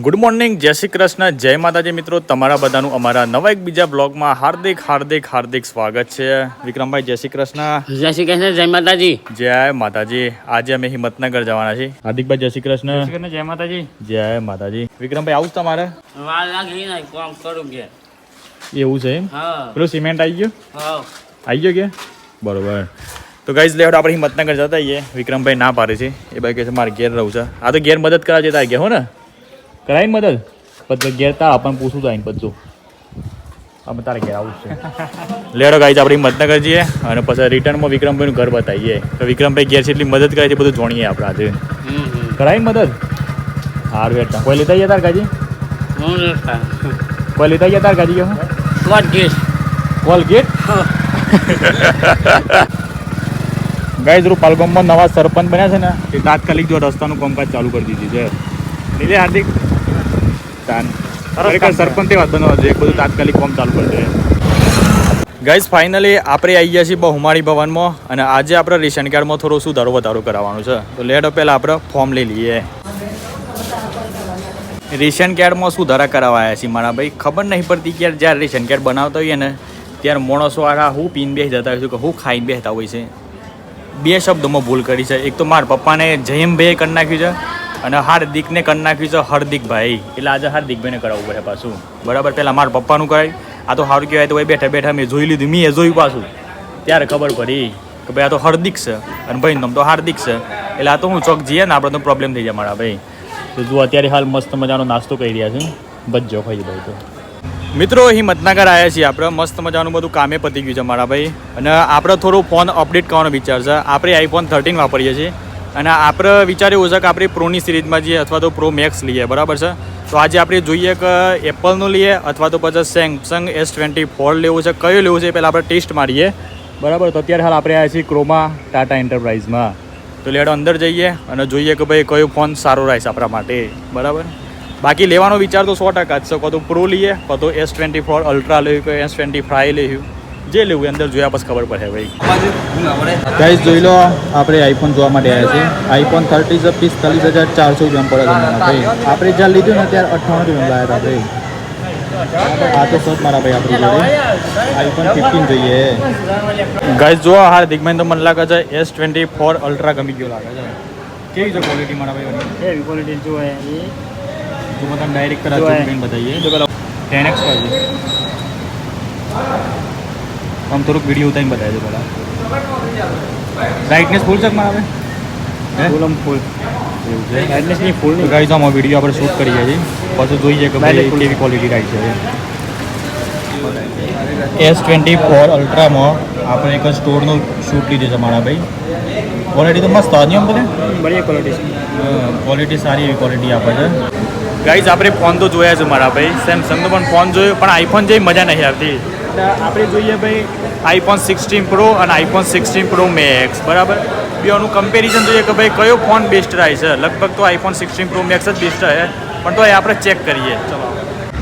Good morning જય શ્રી કૃષ્ણ જય માતાજી મિત્રો તમારા બધાનું અમારા નવા એક બીજા બ્લોગમાં હાર્દિક હાર્દિક હાર્દિક સ્વાગત છે. વિક્રમભાઈ જય શ્રી કૃષ્ણ. જય શ્રી કૃષ્ણ જય માતાજી. જય માતાજી. આજે અમે હિંમતનગર જવાના છીએ. હાર્દિકભાઈ જય શ્રી કૃષ્ણ. જય માતાજી. જય માતાજી. વિક્રમભાઈ આવું તમારે? વાર લાગી ને કામ કરું કે. એવું છે એમ? પેલું સિમેન્ટ આવી ગયું? આવી ગયો કે? બરોબર. તો ગાઈઝ લેવડ આપણે હિંમતનગર જતા આવીએ વિક્રમભાઈ ના પાડે છે. એ ભાઈ કહે છે મારે ઘેર રહું છે. આ તો ઘેર મદદ કરા જતા ગયા હો ને? કરાય મદદ? પછી ઘેર તાર આપણને પૂછવું થાય આવીને બધું અમે તારે ઘેર આવું છે. લેડો ગાઈ આપણે મતનગર જઈએ અને પછી રિટર્નમાં વિક્રમભાઈનું ઘર બતાવીએ. તો વિક્રમભાઈ ઘેર છે એટલી મદદ કરે છે બધું જોણીએ આપણે આજે. હમ હમ. કરાય મદદ? હાર હેઠા કોઈ લેતા જતા તાર કાજી કોઈ લેતા જતા તાર કાજી કે ગેસ? કોલગેટ? ગાઈઝ રૂ પાલગોમમાં નવા સરપંચ બન્યા છે ને એ તાત્કાલિક જો રસ્તાનું કામકાજ ચાલુ કરી દીધું છે. લીધે હાર્દિક. ખરેખર સરપંચ વાત બનવા જોઈએ. બધું તાત્કાલિક ફોર્મ ચાલુ કરી દે ગાઈઝ ફાઇનલી આપણે આવી ગયા છીએ બહુમાળી ભવનમાં અને આજે આપણે રેશન કાર્ડમાં થોડો સુધારો વધારો કરાવવાનો છે. તો લેટ પહેલાં આપણે ફોર્મ લઈ લઈએ. રેશન કાર્ડમાં સુધારા કરાવાયા છે મારા ભાઈ. ખબર નહીં પડતી કે જ્યારે રેશન કાર્ડ બનાવતા હોઈએ ને ત્યારે માણસો આરા હું પીને બેસી જતા હોય છે કે હું ખાઈને બેસતા હોય છે. બે શબ્દોમાં ભૂલ કરી છે. એક તો મારા પપ્પાને જયમભાઈએ કરી નાખ્યું છે. અને હાર્દિકને કરી નાખ્યું છે હાર્દિકભાઈ. એટલે આજે હાર્દિકભાઈને કરાવવું પડે પાછું. બરાબર પહેલાં મારા પપ્પાનું કરાય. આ તો સારું કહેવાય તો ભાઈ બેઠા બેઠા મેં જોઈ લીધું મેં જોયું પાછું. ત્યારે ખબર પડી. કે ભાઈ આ તો હાર્દિક છે અને ભાઈ નામ તો હાર્દિક છે. એટલે આ તો હું ચોક જઈએ ને આપણે તો પ્રોબ્લેમ થઈ જાય મારા ભાઈ. તો જો અત્યારે હાલ મસ્ત મજાનો નાસ્તો કરી રહ્યા છે. બચજો ખાઈ ભાઈ તો. મિત્રો હિંમતનગર આવ્યા છીએ આપણે. મસ્ત મજાનું બધું કામે પતી ગયું છે મારા ભાઈ. અને આપણે થોડું ફોન અપડેટ કરવાનો વિચાર છે. આપણે આઈફોન થર્ટીન વાપરીએ છીએ. અને આપણે વિચાર્યું છે કે આપણે પ્રોની સિરીઝમાં જઈએ અથવા તો પ્રો મેક્સ લઈએ, બરાબર છે? તો આજે આપણે જોઈએ કે એપલનું લઈએ અથવા તો પછી સેમસંગ એસ ટ્વેન્ટી ફોર લેવું છે. કયું લેવું છે પહેલાં આપણે ટેસ્ટ મારીએ. બરાબર? તો અત્યારે હાલ આપણે આવ્યા છીએ ક્રોમા ટાટા એન્ટરપ્રાઇઝમાં. તો લેડો અંદર જઈએ અને જોઈએ કે ભાઈ કયો ફોન સારો રહેશે આપણા માટે. બરાબર? બાકી લેવાનો વિચાર તો સો ટકા જ છે. કાં તો પ્રો લઈએ કાં તો એસ ટ્વેન્ટી ફોર અલ્ટ્રા લેવું કે એસ ટ્વેન્ટી ફાઈવ લેવું જે લેવું અંદર જોયા પછી ખબર પડે ભાઈ. ગાઈસ જોઈ લો આપણે આઈફોન જોવા માટે આવ્યા છીએ. આઈફોન થર્ટી છે પિસ્તાલીસ હજાર ચારસો રૂપિયા પડે તમને ભાઈ. આપણે જ્યાં લીધું ને ત્યારે અઠ્ઠાણું રૂપિયા લાવ્યા હતા ભાઈ. આ તો સત મારા ભાઈ આપણી જોડે. આઈફોન ફિફ્ટીન જોઈએ. ગાઈઝ જો હાર્દિકભાઈ તો મને લાગે છે એસ ટ્વેન્ટી ફોર અલ્ટ્રા ગમી ગયો લાગે છે. કેવી છે ક્વોલિટી મારા ભાઈ ક્વોલિટી જોવે એ તો તમે ડાયરેક્ટ કરા બતાવીએ ટેન એક્સ કરજો આમ થોડુંક વીડિયો ઉતારીને બતાવી દો પેલા બ્રાઇટનેસ ફૂલ છે કે મારા ભાઈ ફૂલ આમ ફૂલ એવું છે? ફૂલ ગાઈઝ આમ વીડિયો આપણે શૂટ કરીએ છીએ. પછી જોઈએ કે ભાઈ કેવી ક્વોલિટી રાઈ છે. એસ ટ્વેન્ટી ફોર અલ્ટ્રામાં આપણે એક સ્ટોરનું શૂટ લીધું છે મારા ભાઈ. ક્વોલિટી તો મસ્ત હતી એમ બધે? બઢિયા ક્વોલિટી ક્વોલિટી સારી એવી ક્વોલિટી આપે છે. ગાઈઝ આપણે ફોન તો જોયા છે મારા ભાઈ. સેમસંગનો પણ ફોન જોયો પણ આઈફોન જેવી મજા નહીં આવતી. આપણે જોઈએ ભાઈ આઈફોન સિક્સટીન પ્રો અને આઈફોન સિક્સટીન પ્રો મેક્સ બરાબર? બેનું કમ્પેરિઝન જોઈએ કે ભાઈ કયો ફોન બેસ્ટ રહે છે? લગભગ તો આઈફોન સિક્સટીન પ્રો મેક્સ જ બેસ્ટ રહે, પણ તો એ આપણે ચેક કરીએ. ચલો.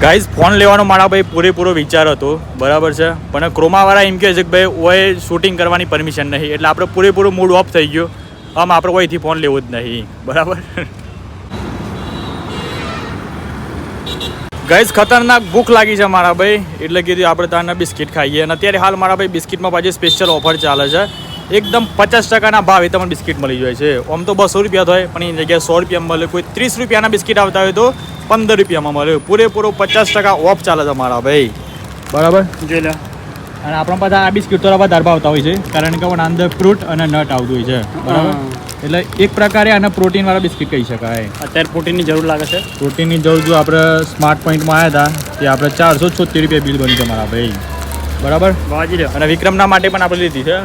ગાઈઝ ફોન લેવાનો મારા ભાઈ પૂરેપૂરો વિચાર હતો, બરાબર છે? પણ ક્રોમાવાળા એમ કહે છે કે ભાઈ ઓએ શૂટિંગ કરવાની પરમિશન નહીં, એટલે આપણે પૂરેપૂરો મૂડ ઓફ થઈ ગયો. આમ આપણે કોઈથી ફોન લેવો જ નહીં, બરાબર? ગઈસ ખતરનાક ભૂખ લાગી છે મારા ભાઈ. એટલે કીધું આપણે તારના બિસ્કિટ ખાઈએ. અને અત્યારે હાલ મારા ભાઈ બિસ્કિટમાં પાછી સ્પેશિયલ ઓફર ચાલે છે. એકદમ પચાસ ટકાના ભાવે તમને બિસ્કિટ મળી જાય છે. આમ તો બસો રૂપિયા થાય પણ એની જગ્યાએ સો રૂપિયામાં મળે. કોઈ ત્રીસ રૂપિયાના બિસ્કિટ આવતા હોય તો પંદર રૂપિયામાં મળે. પૂરેપૂરો પચાસ ટકા ઓફ ચાલે છે મારા ભાઈ. બરાબર? જોઈ લો. અને આપણા બધા આ બિસ્કિટ તો વધારે ભાવતા હોય છે. કારણ કે અંદર ફ્રૂટ અને નટ આવતું હોય છે. બરાબર? એટલે એક પ્રકારે આને પ્રોટીનવાળા બિસ્કિટ કહી શકાય. અત્યારે પ્રોટીનની જરૂર લાગે છે? પ્રોટીનની જરૂર જો આપણે સ્માર્ટ પોઈન્ટમાં આવ્યા હતા તે આપણે ચારસો છોતેર રૂપિયા બિલ બન્યું તમારા ભાઈ. બરાબર? વાજી અને વિક્રમના માટે પણ આપણે લીધી છે.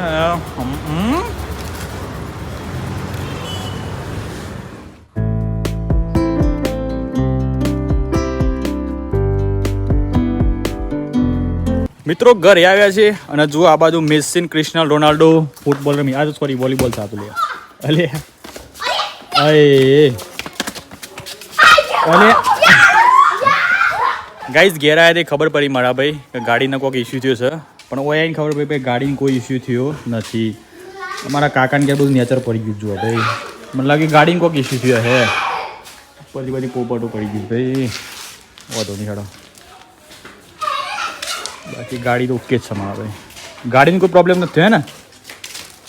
મિત્રો ઘરે આવ્યા છે અને જુઓ આ બાજુ મેસિન ક્રિસ્ટિયાનો રોનાલ્ડો ફૂટબોલ રમી. આ સોરી વોલીબોલ સાથે લે. અલે અય અલે ગાઈઝ ઘેર આવ્યા તે ખબર પડી મારા ભાઈ કે ગાડીનો કોઈક ઇસ્યુ થયો છે. પણ ઓય એને ખબર પડી ભાઈ ગાડીનો કોઈ ઇસ્યુ થયો નથી. અમારા કાકાને ક્યાં બધું નેચર પડી ગયું જુઓ ભાઈ. મને લાગે ગાડીને કોઈક ઇસ્યુ થયો હે. બધી બધી પોપટો પડી ગયું ભાઈ. વાંધો નહીં હેડો. બાકી ગાડી તો ઓકે જ છે મારા ભાઈ. ગાડીનો કોઈ પ્રોબ્લેમ નથી થયો ને?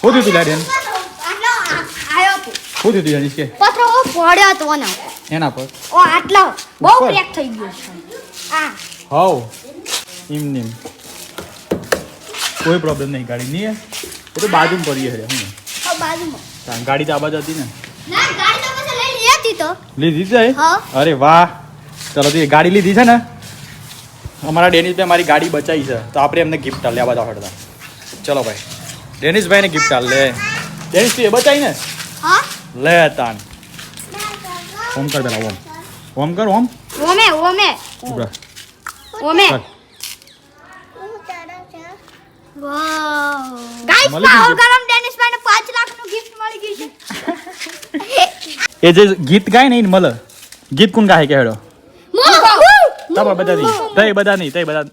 શું થયું તું ગાડી. શું થયું હતું જાણીશ કે? પથરો ઓ પડ્યો તો ને એના પર? ઓ આટલો બહુ ક્રેક થઈ ગયો છે. આ. હાવ. એમ નેમ. કોઈ પ્રોબ્લેમ નહીં ગાડી નહીં? એ તો બાજુમાં પડી હે હું આ બાજુમાં. ગાડી તો આ બાજુ હતી ને? ના ગાડી તો પછી લઈ લીધી તો. લીધી છે હા. અરે વાહ. ચલો તો ગાડી લીધી છે ને? અમારા ડેનિશભાઈ મારી ગાડી બચાવી છે. તો આપણે એમને ગિફ્ટ લેવા જાવ હડતા. ચલો ભાઈ. ડેનિશભાઈને ગિફ્ટ આલ લે. ડેનિશ તું એ બચાવી ને? હા? લે તાન ઓમ કર પેલા ઓમ ઓમ કર ઓમ ઓમે ઓમે. ઓમે ગાઈસ પાવર ગરમ ડેનિસ ભાઈને 5 લાખનું ગિફ્ટ મળી ગયું છે. એ જે ગીત ગાય ને એને ગીત કોણ ગાય કે હેડો મો બધા નહીં તઈ બધા નહીં તઈ બધા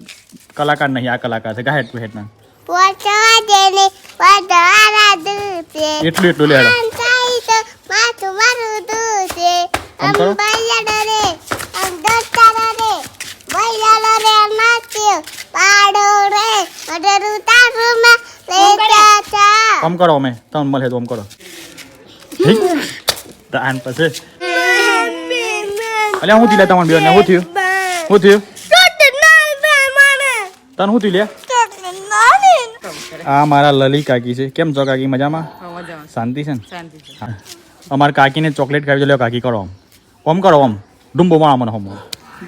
કલાકાર નહીં આ કલાકાર છે. ગાય તું હેડ ના એટલું એટલું લે હેડો અંતાઈ તો માથું મારું દૂતે આમ કરો. અમ બૈયાડો રે અમ દોસ્તારો રે બૈયાડો રે નાચ્યો પાડો રે અડરું તારું માં લેતા કરો ઓમ કરો અમે તમને મળે તો આમ કરો. ઠીક? તો આન પછી. અલ્યા હું થયું લે તમારે બેન શું થયું? શું થયું? તને શું થયું લે? આ મારા લલી કાકી છે. કેમ છો કાકી? મજામાં? શાંતિ છે ને? અમારા કાકીને ચોકલેટ ખાવી લ્યો કાકી કરો ઓમ કરો ઓમ. ડુંબો માળા મને હોમ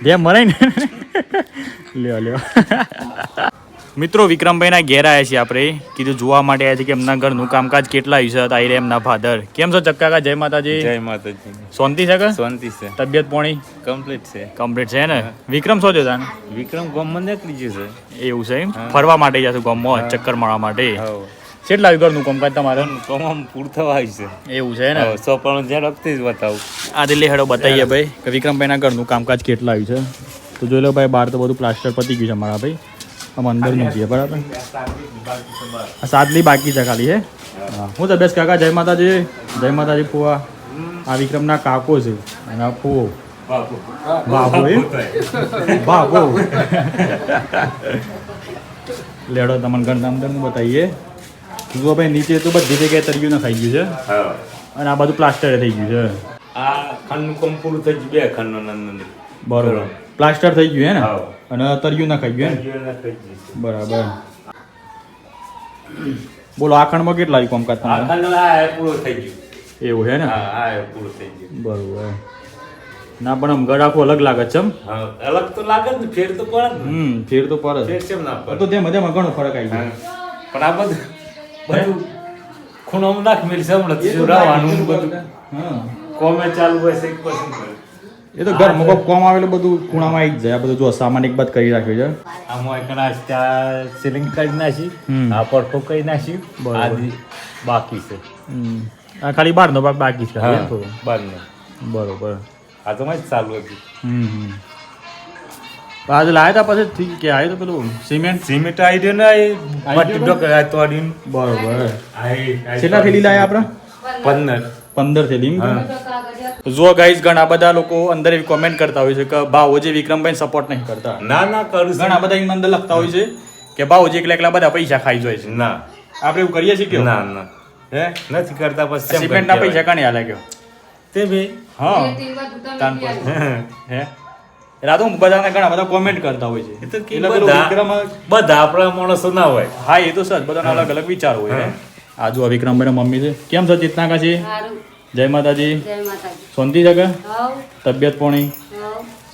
જે મરાય ને લ્યો લ્યો. મિત્રો વિક્રમભાઈના ઘેર આવ્યા છીએ આપણે. કીધું જોવા માટે આવ્યા છે કે એમના ઘરનું કામકાજ કેટલા વિશે હતા? એ એમના ફાધર કેમ છો ચક્કાકા જય માતાજી. જય માતાજી. શાંતિ છે કે? શાંતિ છે. તબિયત પોણી? કમ્પ્લીટ છે. કમ્પ્લીટ છે ને? વિક્રમ શું થયો તાને વિક્રમ ગામમાં નીકળી છે. એવું છે એમ? ફરવા માટે જશું ગામમાં ચક્કર મારવા માટે? કેટલા ઘરનું કામકાજ તમારે? તમામ પૂર થવા છે. એવું છે ને? સો પણ રખતી જ બતાવું. આ દિલ્હી હેડો બતાવીએ ભાઈ કે વિક્રમભાઈના ઘરનું કામકાજ કેટલા આવ્યું છે? તો જોઈ લો ભાઈ બહાર તો બધું પ્લાસ્ટર પતી ગયું છે મારા ભાઈ. આમ અંદર નથી બરાબર? સાતલી બાકી છે ખાલી હે? હું. તો તબિયત કાકા જય માતાજી જય માતાજી ફુવા. આ વિક્રમના કાકો છે. અને આ ફુવો બાબો એ બાબો લેડો તમને ઘરના અંદરનું બતાવીએ જુઓ ભાઈ નીચે તો બધી જગ્યાએ તરિયું ના ખાઈ ગયું છે. હા. અને આ બધું પ્લાસ્ટર થઈ ગયું છે. આ ખંડનું કામ પૂરું થઈ ગયું બે ખંડનું બરોબર. પ્લાસ્ટર થઈ ગયું હે ને? હા. અને તરિયું ના ખાઈ ગયું હે ને? બરાબર. બોલો આ ખંડમાં કેટલા આવી કામકાજ તમારે? પૂરું થઈ ગયું. એવું હે ને? હા આ એ પૂરું થઈ ગયું. બરોબર. ના પણ આમ ગળ આખું અલગ લાગે છે એમ? અલગ તો લાગે ને ફેર તો પડે હમ ફેર તો જ. ફેર કેમ ના તો તે તેમાં તેમાં ઘણો ફરક આવી. ગયો. પણ આ બધું બધું ખૂણામાં નાખ મેલી છે હમણાં તો રહેવાનું બધું. કોમે ચાલુ હોય છે એક પછી એ તો ઘરમાં કોઈ કોમ આવેલું બધું ખૂણામાં આવી જ જાય. આ બધું જો સામાન એક બાદ કરી રાખ્યું છે. આમાં એક ના ત્યાં સીલિંગ કરી નાખી હમ. આ પડખો કરી નાખી બરોબર. બાકી છે. હમ. આ ખાલી બહારનો ભાગ બાકી છે હા થોડું. બારનો બરોબર. આ તો મેં જ ચાલુ હતી હમ હમ. આજે લાયા તા પછી ઠીક કે આવ્યું તો પેલું સિમેન્ટ સિમેન્ટ આવી દે ને એ આવી ગયો પટ્ટી આ તો બરોબર કેટલા થેલી લાયા આપણે પંદર પંદર થેલી હા. જો ગાઈઝ ઘણા બધા લોકો અંદર એવી કોમેન્ટ કરતા હોય છે કે ભાવોજી વિક્રમભાઈ સપોર્ટ નહીં કરતા. ના ના કરું ઘણા બધા એની અંદર લખતા હોય છે કે ભાવોજી એકલા એકલા બધા પૈસા ખાઈ જાય છે. ના. આપણે એવું કરીએ છીએ કે ના ના. હે? નથી કરતા પછી સિમેન્ટના પૈસા કાણી હાલે ગયો? તે ભાઈ? હા. હે? આ બધાને ઘણા બધા કોમેન્ટ કરતા હોય છે. એટલે બધા બધા આપણા માણસો ના હોય. હા એ તો સર બધાના અલગ અલગ વિચાર હોય આજુ આ જો વિક્રમભાઈ મમ્મી છે. કેમ છો ચિતના કાશી? સારું. જય માતાજી. જય માતાજી. શાંતિ છે તબિયત પોણી?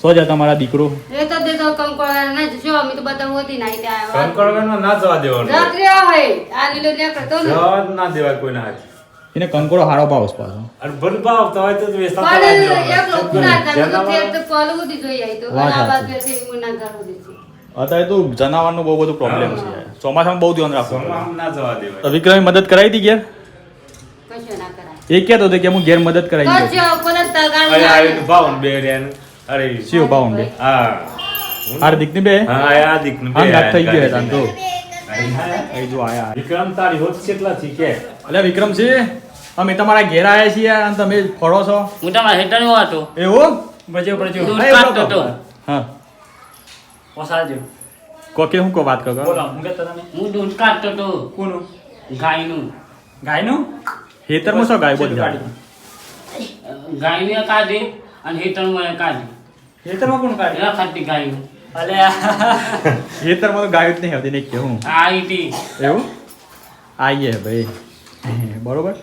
સો જા તમારા દીકરો? એ તો ના જો અમે તો બધા હોતી ના ત્યાં કંકળવાનો ના જવા દેવાનું. રાત્રે હોય. આ લીલો ત્યાં કરતો ને જવા જ ના એને કંકોડો હારો ભાવ પાછો. અને ભલ ભાવ તો હોય તો જ વેચતા પણ એક લોકો ના હતા તો જનાવર- દીધો તો વાત આ બાદ સાચી. બેસી મુના ઘર ઉધી અત્યારે તો જનાવરનું બહુ બધું પ્રોબ્લેમ છે ચોમાસામાં બહુ ધ્યાન રાખવું ચોમાસામાં ના જવા દેવાય. તો વિક્રમે મદદ કરાવી હતી ના એ કહેતો હતો કે હું ઘેર મદદ કરાવી દઉં કશો કોને તગાડું અરે ના આવીને ભાવ બે અરે શિવ ભાવન બે. હા. હાર્દિકની બે? હા આ દીકનું બે થઈ ગયો તો. અહીં જો આયા. વિક્રમ તારી હોત કેટલા થી કે? અલ્યા વિક્રમ છે અમે તમારા ઘેર આવ્યા છીએ અને તમે ફળો છો. હું તમારા હેઠળ હતો. એવું? હા. હતો. હા. પોસાડજો કોકે હું કો વાત કરો? બોલો હું કહેતો તમે હું દૂધ કાઢતો તો કોનું? ગાયનું. ગાયનું? હેતરમાં શું ગાય બધું ગાયનું કાઢી અને હેતરમાં કાઢી હેતરમાં કોણ કાઢી ખાતી ગાયનું અલે. ખેતરમાં તો ગાય જ નહીં આવતી નહીં કેવું. હું ઈટી એવું? આઈએ ભાઈ. બરોબર.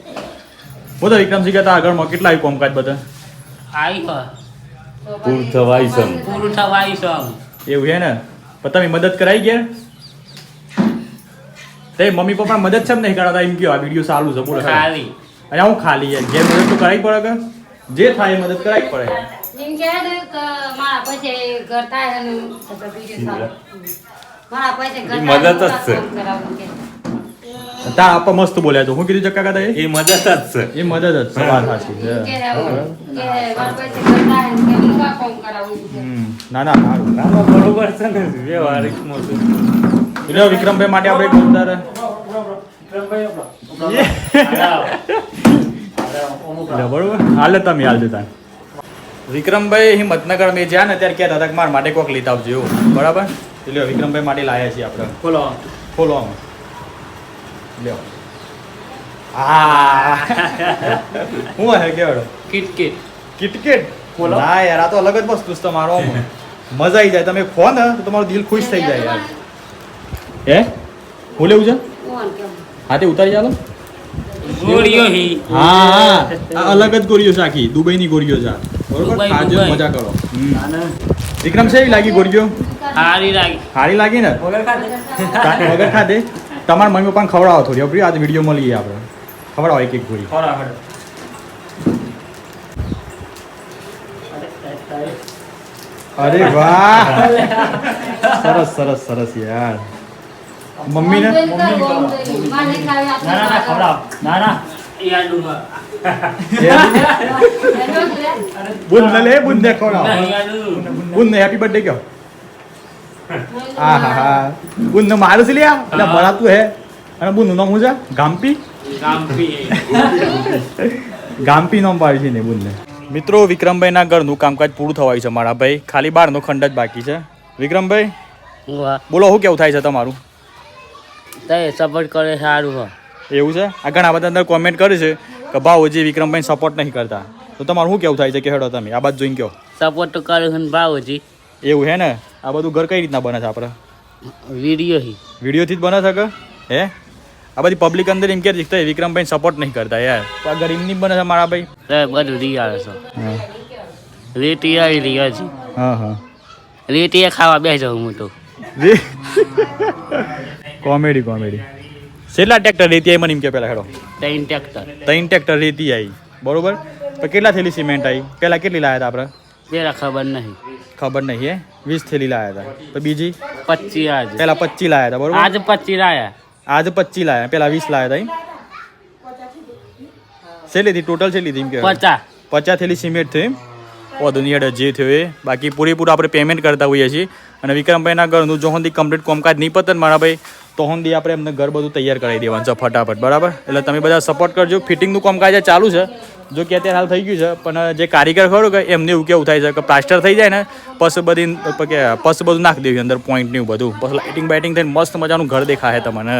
બોલો વિક્રમસિંહ કહેતા આગળમાં કેટલા આવ્યું કોમકાજ બધા? આઈ પર પૂર થવાય સમ. પૂરું થવાય સમ એવું છે ને? પણ તમે મદદ કરાઈ ગયા? તે મમ્મી પપ્પા મદદ છે નહીં કરાતા? એમ કયો આ વીડિયો સારું છે બોલો ખરા. ખાલી. અને હું ખાલી છે જે મદદ તો કરાવી પડે કે? જે થાય એ મદદ કરાવી પડે. એમ કે મારા પછી ઘર થાય અને બધો બીજું થાય. મારા પછી ઘર એ મદદ જ છે. તા આપા મસ્ત બોલ્યા તો હું કીધું ચક્કા કાતા એ મદદ જ છે. એ મદદ જ છે વાત સાચી કે મારા પછી ઘર થાય કે હું કામ કરાવું કે. ના ના આમાં બરોબર છે ને વ્યવહારિક. એટલે વિક્રમભાઈ માટે આપણે જોરદાર એટલે બરોબર. હાલે તમે હાલ જતા વિક્રમભાઈ હિંમતનગર મેં જ્યાં ને ત્યારે કહેતા હતા મારા માટે કોક લીધા આવજો એવું. બરાબર? એટલે વિક્રમભાઈ માટે લાયા છીએ આપણે. ખોલો ખોલો આમ. લ્યો. આ. હું હે કેવડો? Kit kit KitKat? ખોલો. ના યાર આ તો અલગ જ વસ્તુ છે તમારો મજા આવી જાય. તમે ખો ને તો તમારું દિલ ખુશ થઈ જાય યાર. હે? હું લેવું છે? હા તે ઉતારી ચાલો. ગોળીઓ હી. અલગ જ ગોળીઓ છે આખી. દુબઈની ગોળીઓ છે મજા કરો. વિક્રમ છે લાગી ગોરજો હારી લાગી. સારી લાગી ને? વગર ખાધે? વગર ખાધે? તમારા મમ્મી પપ્પાને ખવડાવો થોડી અભી આજે વીડિયો મળીએ આપણે. ખવડાવો એક એક ગોળી. ખોરા ખોરા. અરે વાહ! સરસ સરસ સરસ યાર. મમ્મીને? ઓમ જોઈને કરો, ઓમ જોઈને. મારે નહીં ખાવી, આપણે ના ના ના ખવડાવ ના ના યાદુમાં એનો જ લે. બુંદ લે બુંદ ને ખવડાવો નહીં યાદુ બુંદ ને હેપી બર્થડે કહો. હા હા. હા બુન ને મારું છે લ્યા? એટલે ભરાતું હે. અને બુનનું નામ શું છે? ગામપી? ગામપી. ગામ્પી નામ પાડ્યું છે ને બુંદને મિત્રો વિક્રમભાઈના ઘરનું કામકાજ પૂરું થવાયું છે મારા ભાઈ. ખાલી બહારનો ખંડ જ બાકી છે. વિક્રમભાઈ બોલો શું કેવું થાય છે તમારું? તે સપોર્ટ કરે સારું હો. એવું છે? આ ઘણા બધા અંદર કોમેન્ટ કરે છે. કે ભાવ હજી વિક્રમભાઈ સપોર્ટ નહીં કરતા. તો તમારું શું કેવું થાય છે? કે હેડો તમે આ બાજુ જોઈને કહો. સપોર્ટ તો કરે છે ભાવજી એવું હે ને? આ બધું ઘર કઈ રીતના બને છે આપણે વીડિયો વિડીયોથી જ બને છે કે? હે? આ બધી પબ્લિક અંદર એમ કે છે વિક્રમભાઈ સપોર્ટ નહીં કરતા યાર. તો આ ઘર એમની બને છે મારા ભાઈ? બધું રિયાળ છો. રહ્યા છે હા હા. રેતી ખાવા બેસી જાઉં હું તો. Comedy comedy. કેટલા ટ્રેક્ટર રેતી આવી મને એમ કે પેલા હેડો? ત્રણ ટ્રેક્ટર. ત્રણ ટ્રેક્ટર રેતી આવી બરોબર? તો કેટલા થેલી સિમેન્ટ આવી પેલા કેટલી લાવ્યા હતા આપણે પેલા ખબર નહીં. ખબર નહીં હે? વીસ થેલી લાવ્યા હતા તો બીજી? પચીસ આજ. પેલા પચીસ લાવ્યા હતા બરોબર? આજ પચીસ લાવ્યા આજે પચીસ લાવ્યા પેલા વીસ લાવ્યા હતા એમ? છે લીધી ટોટલ છે લીધી એમ કે? પચાસ. પચાસ થેલી સિમેન્ટ થઈ હેડે જે થયું એ. બાકી પૂરેપૂરું આપણે પેમેન્ટ કરતા હોઈએ છીએ. અને વિક્રમભાઈના ઘરનું જો સુધી કમ્પ્લીટ કોમકાજ નહીં પતન મારા ભાઈ તો સુધી આપણે એમને ઘર બધું તૈયાર કરાવી દેવાનું છે ફટાફટ, બરાબર? એટલે તમે બધા સપોર્ટ કરજો. ફિટિંગનું કામકાજ આ ચાલુ છે. જો કે અત્યારે હાલ થઈ ગયું છે, પણ જે કારીગર ખરું કે એમને એવું કેવું થાય છે કે પ્લાસ્ટર થઈ જાય ને, પસ બધી કે પસ બધું નાખી દેવું અંદર પોઈન્ટ ને એવું બધું. પછી લાઇટિંગ બાઇટિંગ થઈને મસ્ત મજાનું ઘર દેખાશે તમને.